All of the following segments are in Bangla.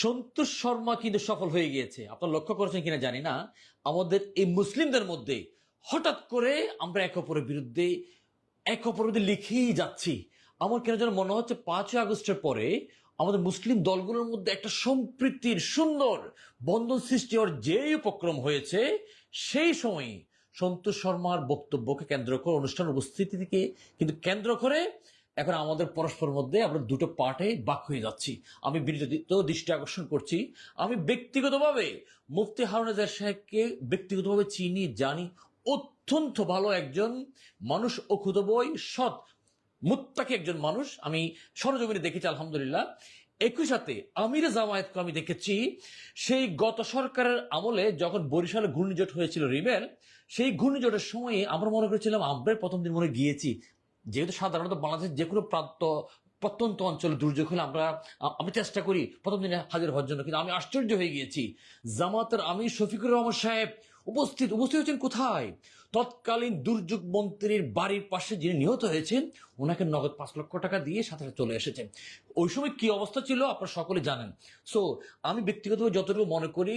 সন্তোষ শর্মা কিন্তু সফল হয়ে গিয়েছে। আপনার লক্ষ্য করেছেন কিনা জানি না। আমাদের এই মুসলিমদের মধ্যে হঠাৎ করে আমরা এক অপরের বিরুদ্ধে, এক অপরের লিখেই যাচ্ছি। আমার কেন যেন মনে হচ্ছে পাঁচই আগস্টের পরে আমাদের মুসলিম দলগুলোর মধ্যে একটা সম্প্রীতির সুন্দর বন্ধন সৃষ্টি হওয়ার যেই উপক্রম হয়েছে, সেই সময় সন্তোষ শর্মার বক্তব্যকে কেন্দ্র করে অনুষ্ঠান উপস্থিতিকে কিন্তু কেন্দ্র করে এখন আমাদের পরস্পর মধ্যে আমরা দুটো পার্টে বাক হয়ে যাচ্ছি। আমি বিনীত দৃষ্টি আকর্ষণ করছি। আমি ব্যক্তিগতভাবে মুফতি হারুন সাহেবকে ব্যক্তিগতভাবে চিনি, জানি। অত্যন্ত ভালো একজন মানুষ অক্ষুতবই সৎ, মুত্তাকি একজন মানুষ। আমি সরজমিনে দেখেছি, আলহামদুলিল্লাহ। একই সাথে আমির জামায়াতকে আমি দেখেছি, সেই গত সরকারের আমলে যখন বরিশালে ঘূর্ণিঝড় হয়েছিল রিবেল সেই ঘূর্ণিঝড়ের সময়ে আমরা মনে করেছিলাম, আমরা প্রথম দিন মনে গিয়েছি। যেহেতু সাধারণত বাংলাদেশের যে কোনো প্রান্ত, প্রত্যন্ত অঞ্চলে দুর্যোগ হলে আমরা, আমি চেষ্টা করি প্রথম দিনে হাজির হওয়ার জন্য, কিন্তু আমি আশ্চর্য হয়ে গিয়েছি। জামাতের আমি শফিকুর রহমান সাহেব উপস্থিত উপস্থিত হয়েছেন কোথায়? তৎকালীন দুর্যোগ মন্ত্রীর বাড়ির পাশে যিনি নিহত হয়েছেন, ওনাকে নগদ পাঁচ লক্ষ টাকা দিয়ে সাথে সাথে চলে এসেছেন। ওই সময় কি অবস্থা ছিল আপনারা সকলে জানেন। সো আমি ব্যক্তিগতভাবে যতটুকু মনে করি,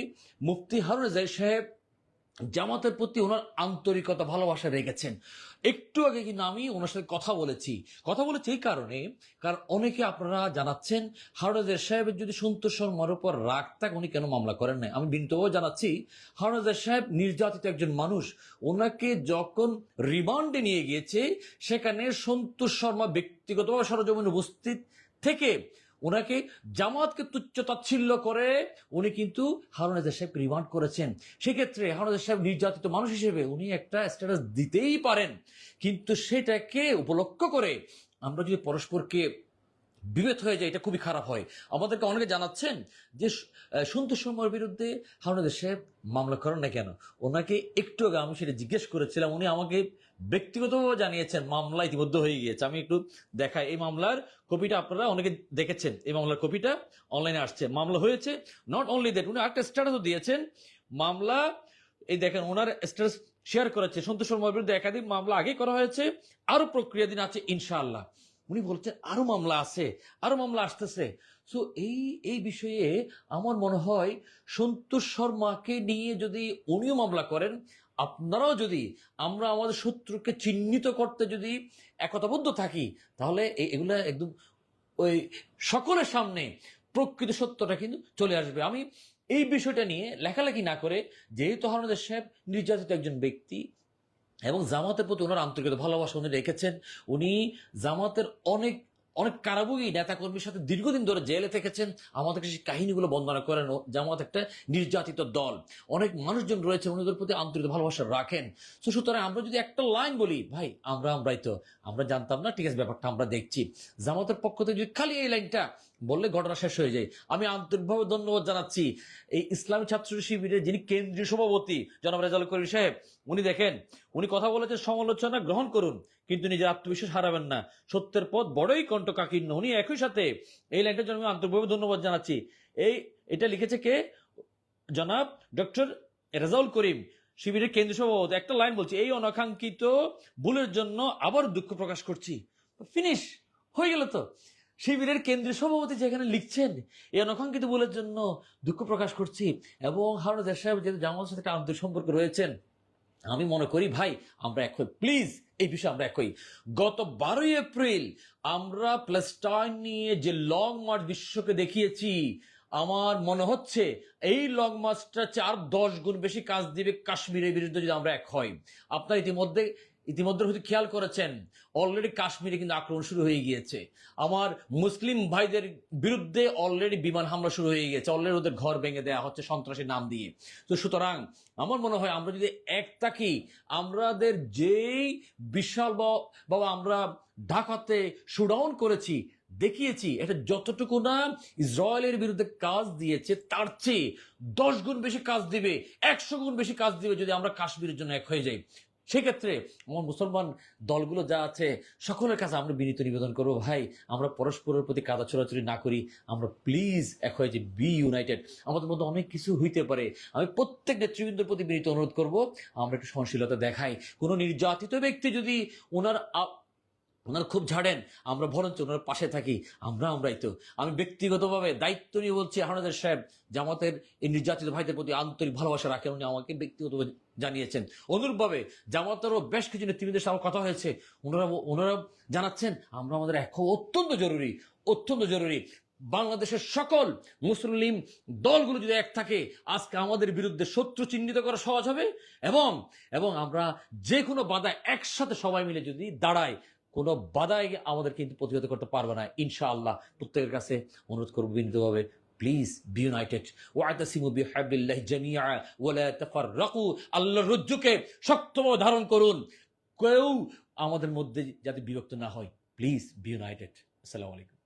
মুফতি হারুন জাই সাহেব জামাতের প্রতি ওনার আন্তরিকতা, ভালোবাসা রেখেছেন। একটু আগে কিন্তু আমি ওনার সাথে কথা বলেছি। কথা বলেছি এই কারণে, কারণ অনেকে আপনারা জানাচ্ছেন হারুনাজার সাহেবের যদি সন্তোষ শর্মার উপর রাগ থাক, উনি কেন মামলা করেন নাই? আমি বিনীতভাবে জানাচ্ছি হারুনাজার সাহেব নির্যাতিত একজন মানুষ, ওনাকে যখন রিমান্ডে নিয়ে গিয়েছে, সেখানে সন্তোষ শর্মা ব্যক্তিগতভাবে সরজমিন উপস্থিত থেকে ওনাকে জামাতকে তুচ্ছ তাচ্ছিল্য করে উনি কিন্তু হারুন আজাদ সাহেবকে রিমান্ড করেছেন। সেক্ষেত্রে হারুন আজাদ সাহেব নির্যাতিত মানুষ হিসেবে উনি একটা স্ট্যাটাস দিতেই পারেন। কিন্তু সেটাকে উপলক্ষ করে আমরা যদি পরস্পরকে বিভেদ হয়ে যায়, এটা খুবই খারাপ হয়। আমাদেরকে অনেকে জানাচ্ছেন যে সন্তোষ শর্মার বিরুদ্ধে হারুনাদের সাহেব মামলা করেন না কেন? ওনাকে একটু আগে আমি সেটা জিজ্ঞেস করেছিলাম, উনি আমাকে ব্যক্তিগতভাবে জানিয়েছেন মামলা ইতিমধ্যে হয়ে গিয়েছে। আমি একটু দেখাই, এই মামলার কপিটা আপনারা অনেকে দেখেছেন, এই মামলার কপিটা অনলাইনে আসছে। মামলা হয়েছে নট অনলি দ্যাট উনি একটা স্ট্যাটাসও দিয়েছেন, মামলা, এই দেখেন, ওনার স্ট্যাটাস শেয়ার করেছে। সন্তোষ শর্মার বিরুদ্ধে একাধিক মামলা আগে করা হয়েছে আরও প্রক্রিয়াধীন আছে, ইনশাআল্লাহ। উনি বলছেন, আরও মামলা আছে, আরও মামলা আসতেছে। সো এই এই বিষয়ে আমার মনে হয় সন্তোষ শর্মাকে নিয়ে যদি উনিও মামলা করেন, আপনারাও যদি আমরা আমাদের শত্রুকে চিহ্নিত করতে যদি একতাবদ্ধ থাকি, তাহলে এগুলা একদম ওই সকলের সামনে প্রকৃত সত্যটা কিন্তু চলে আসবে। আমি এই বিষয়টা নিয়ে লেখালেখি না করে, যেহেতু হারুনাদের সাহেব নির্যাতিত একজন ব্যক্তি এবং জামাতের প্রতি ওনার আন্তরিকতা, ভালোবাসা উনি রেখেছেন। উনি জামাতের অনেক অনেক কারাবুগী নেতাকর্মীর সাথে দীর্ঘদিন ধরে জেলে থেকেছেন। আমাদেরকে সেই কাহিনীগুলো বর্ণনা করেন জামাত একটা নির্যাতিত দল। অনেক মানুষজন রয়েছে ওনাদের প্রতি আন্তরিক ভালোবাসা রাখেন। তো সুতরাং আমরা যদি একটা লাইন বলি, ভাই, আমরা, আমরাই তো, আমরা জানতাম না, ঠিক আছে, ব্যাপারটা আমরা দেখছি। জামাতের পক্ষ থেকে যদি খালি এই লাইনটা বললে ঘটনা শেষ হয়ে যায়। আমি আন্তরিকভাবে ধন্যবাদ জানাচ্ছি। এই ইসলামী ছাত্র শিবিরের যিনি কেন্দ্রীয় সভাপতি, জনাব রেজাল করিম সাহেব উনি দেখেন, উনি কথা বলেছেন, সমালোচনা গ্রহণ করুন, কিন্তু নিজের আত্মবিশ্বাস হারাবেন না। সত্যের পথ বড়ই কণ্ঠ কাকীর্ণ উনি একই সাথে এই লাইনটার জন্য আমি আন্তরিকভাবে ধন্যবাদ জানাচ্ছি। এই, এটা লিখেছে কে? জনাব ডক্টর রেজাউল করিম, শিবিরের কেন্দ্রীয় সভাপতি। একটা লাইন বলছি, এই অনাকাঙ্ক্ষিত ভুলের জন্য আবার দুঃখ প্রকাশ করছি। ফিনিশ হয়ে গেল তো। শিবিরের কেন্দ্রীয় সভাপতি যেখানে লিখছেন, এই অনাকাঙ্ক্ষিত ভুলের জন্য দুঃখ প্রকাশ করছি এবং হারুন দেশ সাহেব যেহেতু জামাতের সাথে একটা আন্তরিক সম্পর্ক রয়েছেন আমি মনে করি, ভাই, আমরা এক হই প্লিজ এই বিষয়ে আমরা এক হই গত বারোই এপ্রিল আমরা প্লাস্টাইন নিয়ে যে লং মার্চ বিশ্বকে দেখিয়েছি, আমার মনে হচ্ছে এই লং মার্চটা চার দশ গুণ বেশি কাজ দিবে কাশ্মীরের বিরুদ্ধে যদি আমরা এক হই। আপনার ইতিমধ্যে ইতিমধ্যে হয়তো খেয়াল করেছেন অলরেডি কাশ্মীরে কিন্তু আক্রমণ শুরু হয়ে গিয়েছে। আমার মুসলিম ভাইদের বিরুদ্ধে অলরেডি বিমান হামলা শুরু হয়ে গেছে অলরেডি ওদের ঘর ভেঙে দেওয়া হচ্ছে সন্ত্রাসী নাম দিয়ে। তো সুতরাং আমার মনে হয় আমরা যদি এক থাকি আমাদের যেই বিশাল বাবা আমরা ঢাকাতে শুডাউন করেছি, দেখিয়েছি, এটা যতটুকু না ইসরায়েলের বিরুদ্ধে কাজ দিয়েছে, তার চেয়ে দশ গুণ বেশি কাজ দিবে, একশো গুণ বেশি কাজ দিবে যদি আমরা কাশ্মীরের জন্য এক হয়ে যাই। সেক্ষেত্রে আমার মুসলমান দলগুলো যা আছে, সকলের কাছে আমরা বিনীত নিবেদন করব, ভাই, আমরা পরস্পরের প্রতি কাদা ছোড়াছুড়ি না করি। আমরা প্লিজ এক হয়ে যে বি ইউনাইটেড আমাদের মধ্যে অনেক কিছু হইতে পারে। আমি প্রত্যেক নেতৃবৃন্দের প্রতি বিনীত অনুরোধ করব, আমরা একটু সহনশীলতা দেখাই। কোনো নির্যাতিত ব্যক্তি যদি ওনার ওনারা খুব ঝাড়েন, আমরা বরঞ্চ ওনার পাশে থাকি, আমরা আমরাই তো। আমি ব্যক্তিগতভাবে দায়িত্ব নিয়ে বলছি, হানাদের সাহেব, জামাতের এই নির্যাতিত ভাইদের প্রতি আন্তরিক ভালোবাসা রাখেন, উনি আমাকে ব্যক্তিগতভাবে জানিয়েছেন। অনুরূপভাবে জামাতেরও বেশ কিছু নেতৃবৃন্দের সাথে কথা হয়েছে, ওনারা ওনারা জানাচ্ছেন, আমরা আমাদের এখন অত্যন্ত জরুরি অত্যন্ত জরুরি। বাংলাদেশের সকল মুসলিম দলগুলো যদি এক থাকে, আজকে আমাদের বিরুদ্ধে শত্রু চিহ্নিত করা সহজ হবে এবং এবং আমরা যে কোনো বাধা একসাথে সবাই মিলে যদি দাঁড়াই কোনো বাধাই আমাদের কিন্তু প্রতিহত করতে পারবে না। ইনশাআল্লাহ প্রত্যেকের কাছে অনুরোধ করব বিনীতভাবে প্লিজ বি ইউনাইটেড ওয়াতাসিমু বিহাবিল্লাহ জামিয়া ওয়ালা তাফাররাকু। আল্লাহর রজ্জুকে শক্তভাবে ধারণ করুন। কেউ আমাদের মধ্যে যাতে বিরক্ত না হয় প্লিজ বি ইউনাইটেড আসসালামু আলাইকুম।